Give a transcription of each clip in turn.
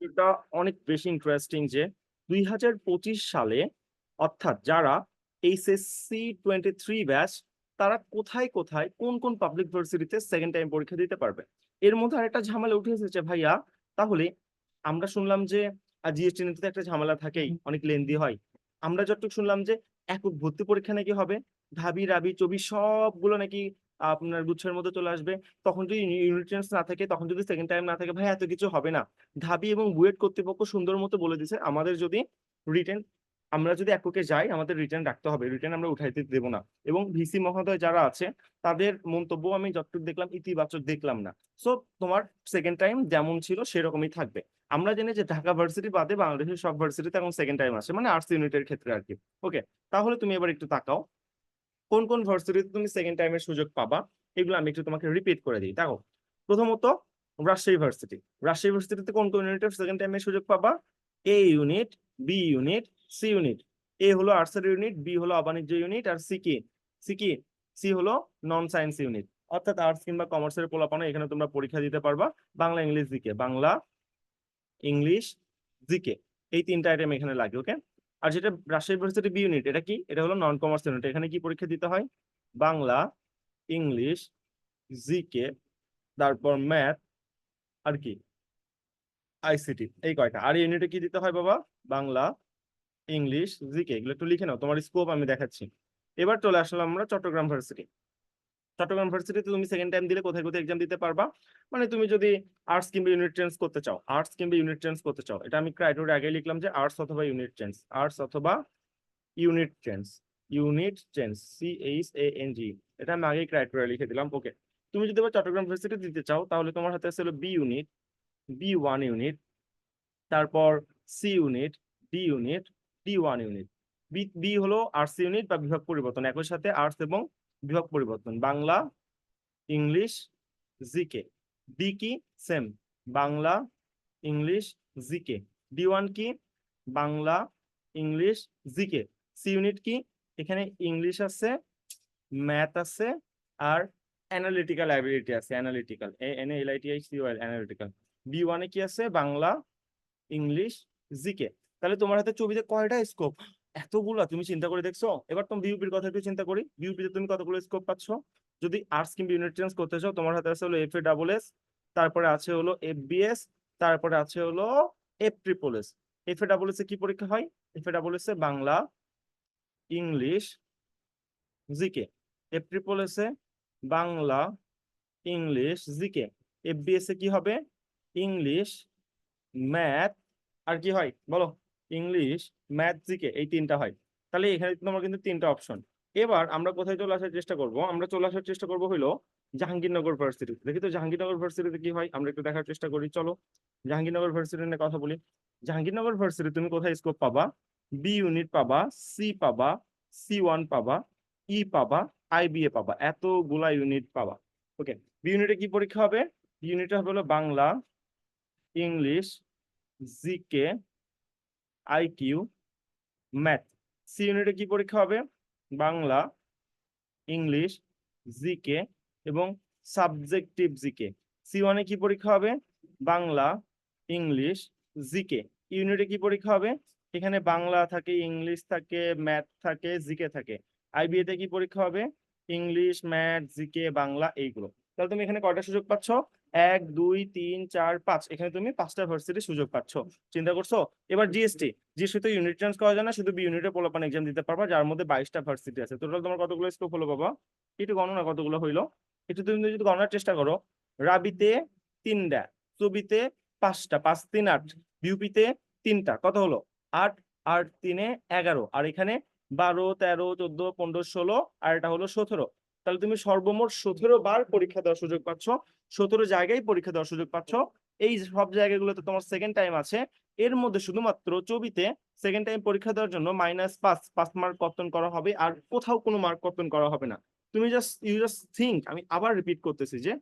এটা অনেক বেশি ইন্টারেস্টিং যে দুই হাজার পঁচিশ সালে, অর্থাৎ যারা এইচএসসি টোয়েন্টি থ্রি ব্যাচ তারা কোথায় কোথায় কোন কোন পাবলিক ভার্সিটিতে সেকেন্ড টাইম পরীক্ষা দিতে পারবে? এর মধ্যে আরেকটা ঝামেলা উঠে এসেছে ভাইয়া। তাহলে আমরা শুনলাম যে জিএসটি নীতিতে একটা ঝামেলা থাকেই, অনেক লেন্দি হয়। আমরা যতটুকু শুনলাম যে, একক ভর্তি পরীক্ষা নাকি হবে? ঢাবি রাবি চবি সবগুলো নাকি আপনার গুচ্ছের মধ্যে চলে আসবে। তখন যদি ইউনিট না থাকে, তখন যদি সেকেন্ড টাইম না থাকে, ভাই এত কিছু হবে না। ঢাবি এবং বুয়েট কর্তৃপক্ষ সুন্দর মতো বলে দিছে আমাদের যদি রিটেন আমরা যদি এককে যাই, আমাদের রিটার্ন রাখতে হবে। রিটার্ন আমরা উঠাইতে দেব না। এবং ভিসি মহোদয় যারা আছে, তাদের মন্তব্য আমি যতটুকু দেখলাম, ইতিবাচক দেখলাম না। সো তোমার সেকেন্ড টাইম যেমন ছিল, সেরকমই থাকবে। আমরা জানি যে ঢাকা ভার্সিটি বাদে বাংলাদেশের সব ভার্সিটিতে এখন সেকেন্ড টাইম আসে মানে আর্টস ইউনিটের ক্ষেত্রে আর কি। ওকে তাহলে তুমি এবার একটু তাকাও। কোন কোন ভার্সিটিতে তুমি সেকেন্ড টাইমের সুযোগ পাবা, এগুলো আমি একটু তোমাকে রিপিট করে দিই, দেখো। প্রথমত, রাজশাহী ভার্সিটি। রাজশাহী ভার্সিটিতে কোন কোন ইউনিটের সেকেন্ড টাইমের সুযোগ পাবা? A unit B unit C unit A হলো আর্টসের ইউনিট বি হলো অবাণিজ্য ইউনিট আর সি কি? সি কি? সি হলো নন সায়েন্স ইউনিট অর্থাৎ আর্টস কিংবা কমার্সের পোলাপানো এখানে তোমরা পরীক্ষা দিতে পারবা Bangla, English GK Bangla English GK এই তিনটা আইটেম এখানে লাগে ওকে আর যেটা রাজশাহী ইউনিভার্সিটি বি ইউনিট এটা কি? এটা হলো নন কমার্স ইউনিট এখানে কি পরীক্ষা দিতে হয়? বাংলা, ইংলিশ জিকে তারপর ম্যাথ আর কি? আইসিটি এই কয়টা। আর ইউনিটে কি দিতে হয় বাবা? বাংলা, ইংলিশ জিকে এগুলো একটু লিখে নাও। তোমার স্কোপ আমি দেখাচ্ছি। এবার চলে আসলাম আমরা চট্টগ্রাম ভার্সিটি চট্টগ্রাম তুমি সেকেন্ড টাইম দিলে কোথায় কোথায় এক্সাম দিতে পারবা? মানে তুমি যদি আর্টস কিংবা ইউনিট করতে চাও আর্টস কিংবা ইউনিট চেঞ্জ করতে চাও, এটা আমি ক্রাইটেরিয়া আগে লিখলাম যে আর্টস অথবা ইউনিট চেঞ্জ আর্টস অথবা unit change unit C H A N G এটা আমি আগেই ক্রাইটেরিয়া লিখে দিলাম ওকে তুমি যদি চট্টগ্রাম ভার্সিটি দিতে চাও, তাহলে তোমার হাতে আছে হলো B unit B one unit তারপর C unit D unit D one unit B B হলো আর্টস ইউনিট বা বিভাগ পরিবর্তন, একই সাথে আর্টস এবং বিভাগ পরিবর্তন। বাংলা, ইংলিশ জিকে ডি কি? Same. Bangla, English GK D one কি? Bangla, English GK C unit কি? এখানে ইংলিশ আছে, ম্যাথ আছে, আর অ্যানালিটিক্যাল অ্যাবিলিটি আছে, analytical. A, N L I T I C analytical. B ওয়ানে কি আছে? বাংলা, ইংলিশ জিকে তাহলে তোমার হাতে ছবিতে কয়টা স্কোপ এতগুলা তুমি চিন্তা করে দেখছ? এবার তুমি বিউপির কথা একটু চিন্তা করি। বিউপিতে তুমি কতগুলো স্কোপ পাচ্ছ? যদি আর্টস কিংবা ইউনিট চেঞ্জ করতে চাও, তোমার হাতে আছে হলো এফ এ ডাবল এস তারপরে আছে হলো এফ বিএস তারপরে আছে হলো F triple S F A double S A কি পরীক্ষা হয়? F A double S A Bangla, English GK F triple S A Bangla, English GK F BS A কি হবে? ইংলিশ ম্যাথ আর কি হয়? বলো। ইংলিশ ম্যাথ জিকে এই তিনটা হয়। তাহলে এখানে তোমার কিন্তু তিনটা অপশন। এবার আমরা কোথায় চলে আসার চেষ্টা করব? আমরা চলে আসার চেষ্টা করব হইল জাহাঙ্গীরনগর ভার্সিটি। দেখি তো জাহাঙ্গীরনগর ভার্সিটিতে কি হয়? আমরা একটু দেখার চেষ্টা করি, চলো। জাহাঙ্গীরনগর ভার্সিটি নিয়ে কথা বলি। জাহাঙ্গীরনগর ভার্সিটি তুমি কোথায় স্কোপ পাবা? বি ইউনিট পাবা সি পাবা সি ওয়ান পাবা ই পাবা আইবিএ পাবা। এতগুলা ইউনিট পাবা। ওকে বি ইউনিটে কি পরীক্ষা হবে? বি ইউনিটে হবে হলো Bangla, English, GK IQ math C ইউনিটে কি পরীক্ষা হবে? বাংলা ইংলিশ জিকে এবং সাবজেক্টিভ জিকে সি ওয়ানে কি পরীক্ষা হবে? বাংলা ইংলিশ জিকে ইউনিটে কি পরীক্ষা হবে? এখানে বাংলা থাকে ইংলিশ থাকে ম্যাথ থাকে জিকে থাকে। আইবিএ তে কি পরীক্ষা হবে? ইংলিশ ম্যাথ জিকে বাংলা, এইগুলো। তাহলে তুমি এখানে কয়টা সুযোগ পাচ্ছ? এক দুই তিন চার পাঁচ। এখানে তুমি পাঁচটা ভার্সিটির সুযোগ পাচ্ছ। চিন্তা করছ? এবার জিএসটি জিএসটি তো ইউনিট চেঞ্জ করা যায় না শুধু বি ইউনিটে পোলাপান এক্সাম দিতে পারবা যার মধ্যে বাইশটা ভার্সিটি আছে। টোটাল তোমার কতগুলো স্কোপ হলো বাবা? একটু গণনা কতগুলো হইল। একটু তুমি যদি গণনার চেষ্টা করো রাবিতে তিনটা চবিতে পাঁচটা পাঁচ তিন আট বিউপিতে তিনটা কত হলো? আট আট তিনে এগারো। আর এখানে বারো তেরো চোদ্দ পনেরো ষোলো আর এটা হলো সতেরো। তাহলে তুমি সর্বমোট সতেরো বার পরীক্ষা দেওয়ার সুযোগ পাচ্ছ। সতেরো জায়গায় পরীক্ষা দেওয়ার সুযোগ পাচ্ছ। এই সব জায়গাগুলোতে তোমার সেকেন্ড টাইম আছে। এর মধ্যে শুধুমাত্র চবিতে সেকেন্ড টাইম পরীক্ষা দেওয়ার জন্য মাইনাস পাঁচ পাঁচ মার্ক কর্তন করা হবে আর কোথাও কোনো মার্ক কর্তন করা হবে না। তুমি জাস্ট ইউ জাস্ট থিঙ্ক আমি আবার রিপিট করতেছি যে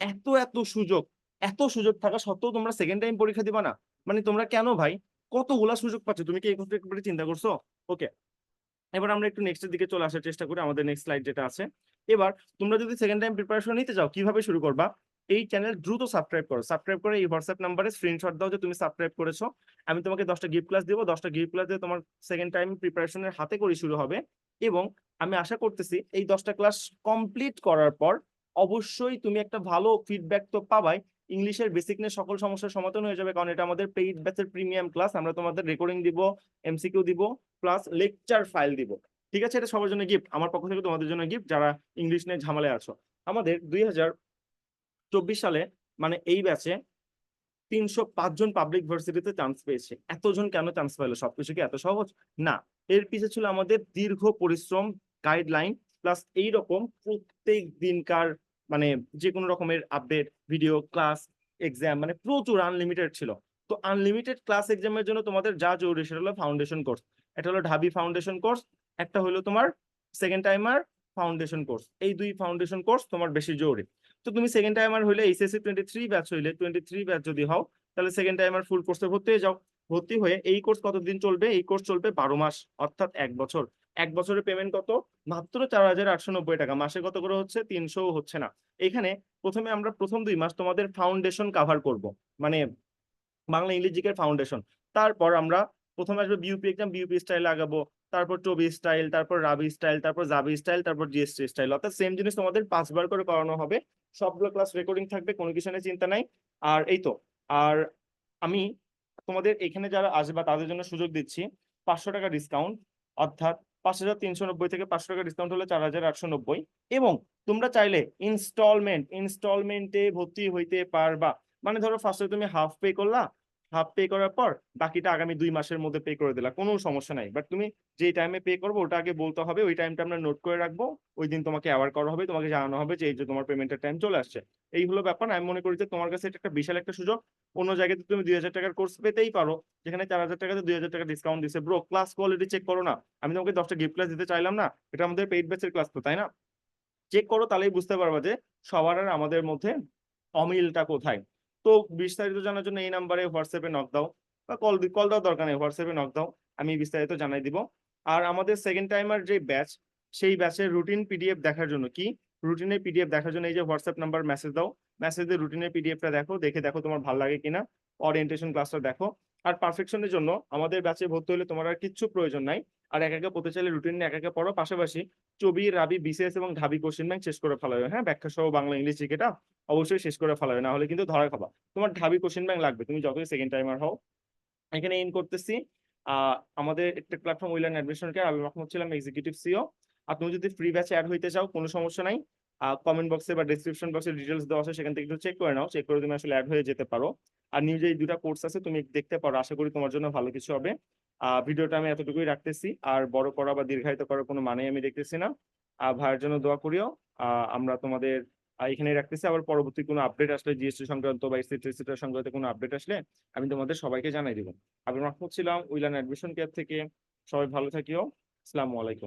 এত এত সুযোগ এত সুযোগ থাকা সত্ত্বেও তোমরা সেকেন্ড টাইম পরীক্ষা দিবা না। মানে তোমরা কেন ভাই? কতগুলা সুযোগ পাচ্ছ? তুমি কি এই চিন্তা করছ? ওকে এবার আমরা একটু নেক্সটের দিকে চলে আসার চেষ্টা করি, আমাদের নেক্সট স্লাইড যেটা আছে। এবার তোমরা যদি সেকেন্ড টাইম প্রিপারেশন নিতে চাও, কীভাবে শুরু করবা? এই চ্যানেল দ্রুত সাবস্ক্রাইব করো। সাবস্ক্রাইব করে এই হোয়াটসঅ্যাপ নাম্বারে স্ক্রিনশট দাও যে তুমি সাবস্ক্রাইব করেছ। আমি তোমাকে দশটা গিফট ক্লাস দেবো। দশটা গিফট ক্লাস দিয়ে তোমার সেকেন্ড টাইম প্রিপারেশনের হাতে করে শুরু হবে। এবং আমি আশা করতেছি, এই দশটা ক্লাস কমপ্লিট করার পর অবশ্যই তুমি একটা ভালো ফিডব্যাক তো পাবাই। ইংলিশের বেসিক নিয়ে সকল সমস্যার সমাধান হয়ে যাবে, কারণ এটা আমাদের পেইড ব্যাচের প্রিমিয়াম ক্লাস আমরা তোমাদের রেকর্ডিং দিব এমসিকিউ দিব প্লাস লেকচার ফাইল দিব। ঠিক আছে? এটা সবার জন্য গিফট আমার পক্ষ থেকে তোমাদের জন্য গিফট যারা ইংলিশ নিয়ে ঝামেলায় আছো। আমাদের দুই হাজার চব্বিশ সালে মানে এই ব্যাচে তিনশো পাঁচজন পাবলিক ভার্সিটিতে চান্স পেয়েছে। এতজন কেন চান্স পেল? সবকিছু কি এত সহজ? না। এর পিছে ছিল আমাদের দীর্ঘ পরিশ্রম গাইডলাইন প্লাস এইরকম প্রত্যেক দিনকার মানে যে কোনো রকমের আপডেট ভিডিও ক্লাস এক্সাম মানে প্রচুর আনলিমিটেড ছিল। তো আনলিমিটেড ক্লাস এক্সামের জন্য তোমাদের যা জরুরি সেটা হলো ফাউন্ডেশন কোর্স এটা হলো ঢাবি ফাউন্ডেশন কোর্স একটা হলো তোমার সেকেন্ড টাইমার ফাউন্ডেশন কোর্স এই দুই ফাউন্ডেশন কোর্স তোমার বেশি জরুরি। তো তুমি সেকেন্ড টাইমার হইলে এইচএসসি টোয়েন্টি থ্রি ব্যাচ হইলে টোয়েন্টি থ্রি ব্যাচ যদি হও, তাহলে সেকেন্ড টাইমার ফুল কোর্সে ভর্তি হয়ে যাও। ভর্তি হয়ে এই কোর্স কতদিন চলবে? এই কোর্স চলবে বারো মাস, অর্থাৎ এক বছর। এক বছরের পেমেন্ট কত? মাত্র চার হাজার আটশো নব্বই টাকা। মাসে কত করে হচ্ছে? তিনশো হচ্ছে না। এখানে প্রথমে আমরা প্রথম দুই মাস তোমাদের ফাউন্ডেশন কাভার করব। মানে বাংলা ইংলিশ জিকের ফাউন্ডেশন তারপর আমরা প্রথমে আসবে বিউপি এক্সাম বিউপি স্টাইল লাগাবো। তারপর টবি স্টাইল তারপর রাবি স্টাইল তারপর জাবি স্টাইল তারপর জিএসটি স্টাইল অর্থাৎ সেম জিনিস তোমাদের পাঁচবার করে করানো হবে। সবগুলো ক্লাস রেকর্ডিং থাকবে, কোনো কিছু নিয়ে চিন্তা নাই। আর এই তো, আর আমি তোমাদের এখানে যারা আসবে তাদের জন্য সুযোগ দিচ্ছি, পাঁচশো টাকা ডিসকাউন্ট অর্থাৎ পাঁচ হাজার তিনশো নব্বই থেকে পাঁচশো টাকা ডিসকাউন্ট হলে চার হাজার আটশো নব্বই। এবং তোমরা চাইলে ইনস্টলমেন্ট ইনস্টলমেন্টে ভর্তি হইতে পারবা। মানে ধরো ফার্স্টে তুমি হাফ পে করলা হাফ পে করার পর বাকিটা আগামী দুই মাসের মধ্যে পে করে দিলা, কোনো সমস্যা নাই। বাট তুমি যে টাইমে পে করব, ওটা আগে বলতে হবে, ওই টাইমটা আমরা নোট করে রাখব, ওই দিন তোমাকে অ্যাওয়ার করা হবে, তোমাকে জানানো হবে যে এই যে তোমার পেমেন্টের টাইম চলে আসছে। এই হলো ব্যাপার, আমি মনে করি যে তোমার কাছে এটা একটা বিশাল একটা সুযোগ। অন্য জায়গাতে তুমি দুই হাজার টাকার কোর্স পেতেই পারো, যেখানে চার হাজার টাকাতে দুই হাজার টাকা ডিসকাউন্ট দিচ্ছে ব্রো ক্লাস কোয়ালিটি চেক করো না। আমি তোমাকে দশটা গিফট ক্লাস দিতে চাইলাম না, এটা আমাদের পেইড ব্যাচের ক্লাস তো, তাই না? চেক করো, তাহলেই বুঝতে পারবা যে সবার আর আমাদের মধ্যে অমিলটা কোথায়। তো বিস্তারিত জানার জন্য এই নাম্বারে হোয়াটসঅ্যাপে নক দাও বা কল কল দেওয়ার দরকার নেই হোয়াটসঅ্যাপে নক দাও, আমি বিস্তারিত জানাই দিব। আর আমাদের সেকেন্ড টাইমার যে ব্যাচ সেই ব্যাচের রুটিন পিডিএফ দেখার জন্য কি? রুটিনের পিডিএফ দেখার জন্য এই যে হোয়াটসঅ্যাপ নাম্বার মেসেজ দাও মেসেজে রুটিনের পিডিএফটা দেখো, দেখে দেখো তোমার ভালো লাগে কিনা ওরিয়েন্টেশন ক্লাসটা দেখো। আর পারফেকশনের জন্য আমাদের ব্যাচে ভর্তি হলে তোমার আর কিচ্ছু প্রয়োজন নাই। আর এক একে পড়তে চাইলে রুটিন এক একে পড়ো। পাশাপাশি চবি রাবি বিসিএস এবং ঢাবি কোশ্চেন ব্যাংক শেষ করে ফেলা হবে হ্যাঁ ব্যাখ্যা সহ বাংলা, ইংলিশ জিকেটা অবশ্যই শেষ করে ফেলা হবে না হলে কিন্তু ধরা খাবা। তোমার ঢাবি কোশ্চেন ব্যাংক লাগবে। তুমি যতই সেকেন্ড টাইমার হও। এখানে ইন করতেছি আমাদের একটা প্ল্যাটফর্ম উইলান অ্যাডমিশন কে আমি রহমত ছিলাম এক্সিকিউটিভ সিও আর তুমি যদি ফ্রি ব্যাচে অ্যাড হইতে চাও, কোনো সমস্যা নাই। কমেন্ট বক্সে বা ডিসক্রিপশন বক্সে ডিটেলস দেওয়া আছে, সেখান থেকে একটু চেক করে নাও। চেক করে তুমি আসলে অ্যাড হয়ে যেতে পারো। আর নিউ এই দুটা কোর্স আছে, তুমি দেখতে পারো। আশা করি তোমার জন্য ভালো কিছু হবে। ভিডিওটা আমি এতটুকুই রাখতেছি। আর বড় করা বা দীর্ঘায়িত করার কোনো মানে আমি দেখতেছি না। ভাইয়ের জন্য দোয়া করিও। আমরা তোমাদের এখানে রাখতেছি। আবার পরবর্তী কোনো আপডেট আসলে জিএসটি সংক্রান্ত বা এসিটা সংক্রান্ত কোনো আপডেট আসলে আমি তোমাদের সবাইকে জানাই দিব। আমি মাহমুদ ছিলাম, উইলান অ্যাডমিশন কেয়ার থেকে। সবাই ভালো থাকিও। আসসালামু আলাইকুম।